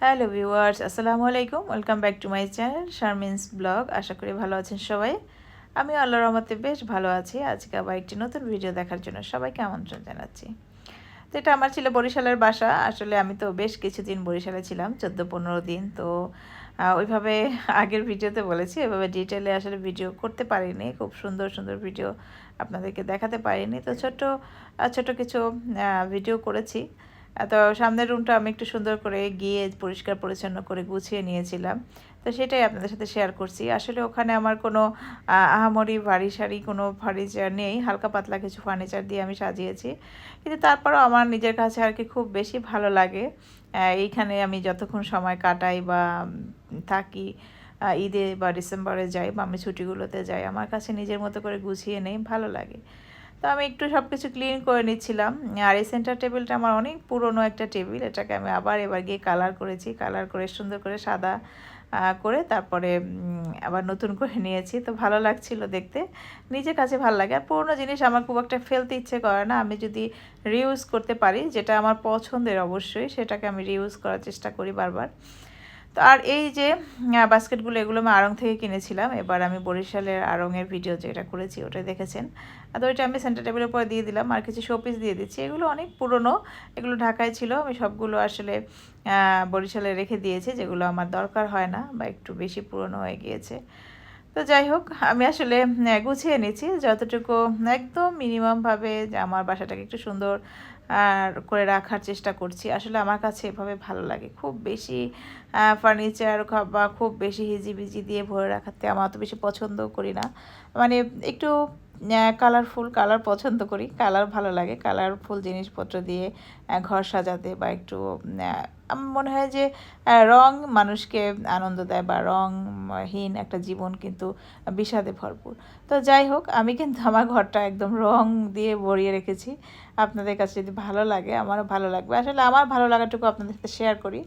Hello viewers, আসসালামু আলাইকুম। Welcome back to my channel Sharmin's blog. আশা করি ভালো আছেন সবাই। আমি আল্লাহ রহমতে বেশ ভালো আছি। আজকে আবার একটি নতুন ভিডিও দেখার জন্য সবাইকে আমন্ত্রণ জানাচ্ছি। তো এটা আমার ছিল বরিশালের বাসা। আসলে আমি তো বেশ কিছুদিন বরিশালে ছিলাম, চোদ্দ পনেরো দিন। তো ওইভাবে আগের ভিডিওতে বলেছি ওইভাবে ডিটেলে আসলে ভিডিও করতে পারিনি। খুব সুন্দর সুন্দর ভিডিও আপনাদেরকে দেখাতে পারিনি। তো ছোট্ট ছোট কিছু ভিডিও করেছি। তো সামনের রুমটা আমি একটু সুন্দর করে গিয়ে পরিষ্কার, পরিচ্ছন্ন করে গুছিয়ে নিয়েছিলাম। তো সেটাই আপনাদের সাথে শেয়ার করছি। আসলে ওখানে আমার কোনো আহামরি ভারী সারি কোনো ফার্নিচার নেই। হালকা পাতলা কিছু ফার্নিচার দিয়ে আমি সাজিয়েছি। কিন্তু তারপরও আমার নিজের কাছে আর কি খুব বেশি ভালো লাগে। এইখানে আমি যতক্ষণ সময় কাটাই বা থাকি ঈদে বা ডিসেম্বরে যাই বা আমি ছুটিগুলোতে যাই, আমার কাছে নিজের মতো করে গুছিয়ে নেই, ভালো লাগে। তো আমি একটু সব কিছু ক্লিন করে নিচ্ছিলাম। আর এই সেন্টার টেবিলটা আমার অনেক পুরনো একটা টেবিল এটাকে আমি আবার এবার গিয়ে কালার করেছি কালার করে সুন্দর করে সাদা করে তারপরে আবার নতুন করে নিয়েছি। তো ভালো লাগছিল দেখতে, নিজের কাছে ভালো লাগে। আর পুরোনো জিনিস আমার খুব একটা ফেলতে ইচ্ছে করে না। আমি যদি রিউজ করতে পারি, যেটা আমার পছন্দের অবশ্যই, সেটাকে আমি রিউজ করার চেষ্টা করি বারবার। তো আর এই যে বাস্কেটগুলো এগুলো আমি আড়ং থেকে কিনেছিলাম। এবার আমি বরিশালের আড়ংয়ের ভিডিও যেটা করেছি ওটা দেখেছেন। তো ওইটা আমি সেন্টার টেবিলের উপরে দিয়ে দিলাম আর কিছু শোপিস দিয়ে দিচ্ছি। এগুলো অনেক পুরনো, এগুলো ঢাকায় ছিল। আমি সবগুলো আসলে বরিশালে রেখে দিয়েছি, যেগুলো আমার দরকার হয় না বা একটু বেশি পুরনো হয়ে গিয়েছে। তো যাই হোক, আমি আসলে গুছিয়ে নিচ্ছি যতটুকু একদম মিনিমামভাবে আমার বাসাটাকে একটু সুন্দর, আর করে রাখার চেষ্টা করছি। আসলে আমার কাছে এভাবে ভালো লাগে। খুব বেশি ফার্নিচার বা খুব বেশি হিজিবিজি দিয়ে ভরে রাখাতে আমার অত বেশি পছন্দ করি না। মানে একটু কালারফুল কালার পছন্দ করি। কালার ভালো লাগে। কালারফুল জিনিসপত্র দিয়ে ঘর সাজাতে বা একটু মনে হয় যে রং মানুষকে আনন্দ দেয় বা রংহীন একটা জীবন কিন্তু বিষাদে ভরপুর। তো যাই হোক, আমি কিন্তু আমার ঘরটা একদম রং দিয়ে ভরিয়ে রেখেছি। আপনাদের কাছে যদি ভালো লাগে, আমারও ভালো লাগবে। আসলে আমার ভালো লাগাটুকু আপনাদের সাথে শেয়ার করি।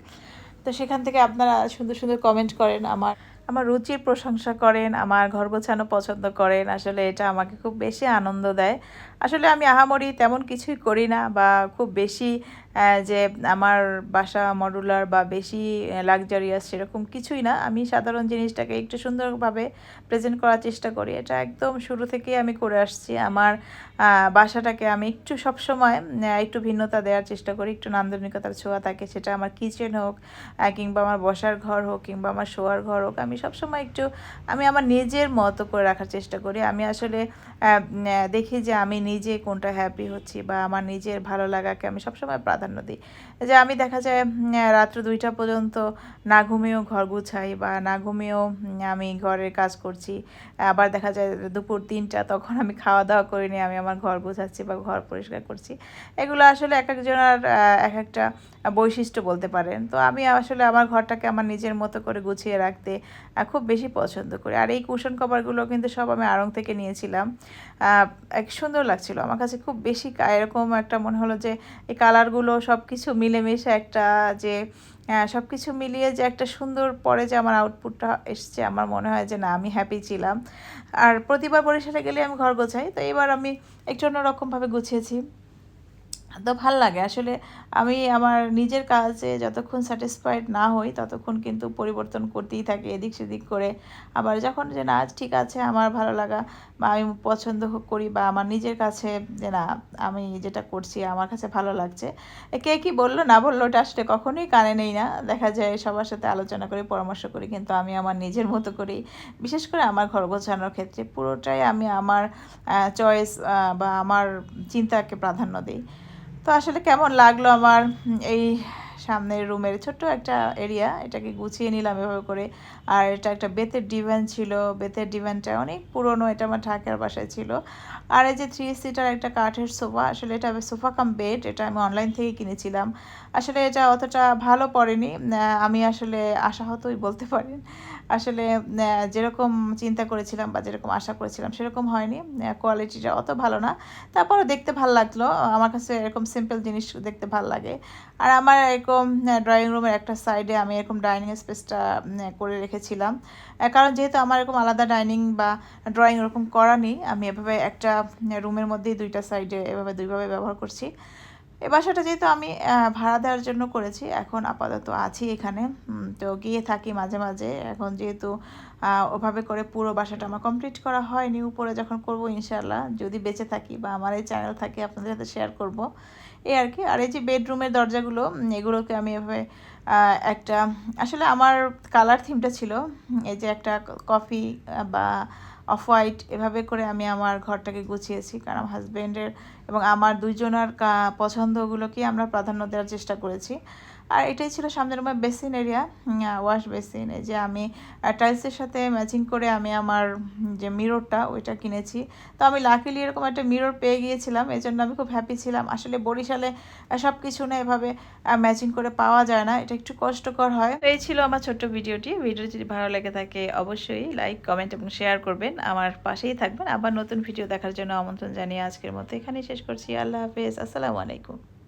তো সেখান থেকে আপনারা সুন্দর সুন্দর কমেন্ট করেন, আমার আমার রুচির প্রশংসা করেন, আমার ঘর গোছানো পছন্দ করেন। আসলে এটা আমাকে খুব বেশি আনন্দ দেয়। আসলে আমি আহামরি তেমন কিছুই করি না বা খুব বেশি যে আমার বাসা মডুলার বা বেশি লাকজারিয়াস সেরকম কিছুই না। আমি সাধারণ জিনিসটাকে একটু সুন্দরভাবে প্রেজেন্ট করার চেষ্টা করি। এটা একদম শুরু থেকেই আমি করে আসছি। আমার বাসাটাকে আমি একটু সবসময় একটু ভিন্নতা দেওয়ার চেষ্টা করি। একটু নান্দনিকতার ছোঁয়া থাকে, সেটা আমার কিচেন হোক কিংবা আমার বসার ঘর হোক, কিংবা আমার শোয়ার ঘর হোক, আমি সবসময় একটু, আমি আমার নিজের মতো করে রাখার চেষ্টা করি। আমি আসলে দেখি যে আমি নিজে কোনটা হ্যাপি হচ্ছি বা আমার নিজের ভালো লাগাকে আমি সবসময় প্রাধান্য দিই। যে আমি দেখা যায় রাত্র দুইটা পর্যন্ত না ঘুমিয়েও ঘর গুছাই বা না ঘুমিয়েও আমি ঘরের কাজ করছি। আবার দেখা যায় দুপুর তিনটা তখন আমি খাওয়া দাওয়া করিনি আমি আমার ঘর গুছাচ্ছি বা ঘর পরিষ্কার করছি। এগুলো আসলে এক একজনের এক একটা বৈশিষ্ট্য বলতে পারেন। তো আমি আসলে আমার ঘরটাকে আমার নিজের মতো করে গুছিয়ে রাখতে খুব বেশি পছন্দ করি। আর এই কুশন কভারগুলো কিন্তু সব আমি আড়ং থেকে নিয়েছিলাম। এক সুন্দর লাগছিল। আমার কাছে খুব বেশি এরকম একটা মনে হলো যে, এই কালারগুলো সব কিছু মিলেমিশে একটা যে সব কিছু মিলিয়ে যে একটা সুন্দর পরে যে আমার আউটপুটটা এসছে, আমার মনে হয় যে না, আমি হ্যাপি ছিলাম। আর প্রতিবার বরিশালে গেলে আমি ঘর গোছাই, তো এবার আমি একটু অন্যরকমভাবে গুছিয়েছি। তো ভালো লাগে। আসলে আমি আমার নিজের কাজে যতক্ষণ স্যাটিসফাইড না হই, ততক্ষণ কিন্তু পরিবর্তন করতেই থাকি এদিক সেদিক করে। আবার যখন যে না ঠিক আছে, আমার ভালো লাগা বা আমি পছন্দ করি বা আমার নিজের কাছে যে না, আমি যেটা করছি, আমার কাছে ভালো লাগছে। কে কি বলল, না বলল, ওটা আসলে কখনোই কানে নেই না। দেখা যায় সবার সাথে আলোচনা করে, পরামর্শ করি, কিন্তু আমি আমার নিজের মতো করি বিশেষ করে আমার ঘর গোছানোর ক্ষেত্রে পুরোটাই আমি আমার চয়েস বা আমার চিন্তাকে প্রাধান্য দিই। তো আসলে কেমন লাগল আমার এই সামনের রুমের ছোট্ট একটা এরিয়া এটাকে গুছিয়ে নিলাম এভাবে করে। আর এটা একটা বেতের ডিভেন ছিল। বেতের ডিভেনটা অনেক পুরনো, এটা আমার ঢাকার বাসায় ছিল। আর এই যে থ্রি সিটার একটা কাঠের সোফা, আসলে এটা সোফা কাম বেড এটা আমি অনলাইন থেকে কিনেছিলাম। আসলে এটা অতটা ভালো পড়েনি। আমি আসলে আশাহতই বলতে পারেন। আসলে যেরকম চিন্তা করেছিলাম বা যেরকম আশা করেছিলাম সেরকম হয়নি। কোয়ালিটিটা অত ভালো না। তারপরে দেখতে ভালো লাগল। আমার কাছে এরকম সিম্পল জিনিস দেখতে ভালো লাগে। আর আমার এরকম ড্রয়িং রুমের একটা সাইডে আমি এরকম ডাইনিং স্পেসটা করে রেখেছিলাম। কারণ যেহেতু আমার এরকম আলাদা ডাইনিং বা ড্রয়িং ওরকম করা নেই, আমি এভাবে একটা রুমের মধ্যেই দুইটা সাইডে এভাবে দুইভাবে ব্যবহার করছি। এই বাসাটা যেহেতু আমি ভাড়া দেওয়ার জন্য করেছি, এখন আপাতত আছি এখানে। তো গিয়ে থাকি মাঝে মাঝে। এখন যেহেতু ওভাবে করে পুরো বাসাটা আমার কমপ্লিট করা হয়নি, উপরে যখন করব ইনশাল্লাহ যদি বেঁচে থাকি বা আমার এই চ্যানেল থাকে, আপনাদের সাথে শেয়ার করব। এই আর কি। আর এই যে বেডরুমের দরজাগুলো এগুলোকে আমি এভাবে একটা, আসলে আমার কালার থিমটা ছিল, এই যে একটা কফি বা অফ হোয়াইট এভাবে করে আমি আমার ঘরটাকে গুছিয়েছি, কারণ হাজব্যান্ডের এবং আমার দুইজনের কা- পছন্দগুলোকে আমরা প্রাধান্য দেওয়ার চেষ্টা করেছি। আর এটাই ছিল সামনের রুমের বেসিন এরিয়া ওয়াশ বেসিন এই যে আমি টাইলসের সাথে ম্যাচিং করে আমি আমার যে মিররটা ওইটা কিনেছি। তো আমি লাকিলি এরকম একটা মিরর পেয়ে গিয়েছিলাম এই জন্য আমি খুব হ্যাপি ছিলাম। আসলে বরিশালে সব কিছু না এভাবে ম্যাচিং করে পাওয়া যায় না, এটা একটু কষ্টকর হয়। এই ছিল আমার ছোট্ট ভিডিওটি। ভিডিও যদি ভালো লেগে থাকে, অবশ্যই লাইক কমেন্ট এবং শেয়ার করবেন। আমার পাশেই থাকবেন। আবার নতুন ভিডিও দেখার জন্য আমন্ত্রণ জানিয়ে আজকের মতো এখানেই শেষ করছি। আল্লাহ হাফেজ। আসসালামু আলাইকুম।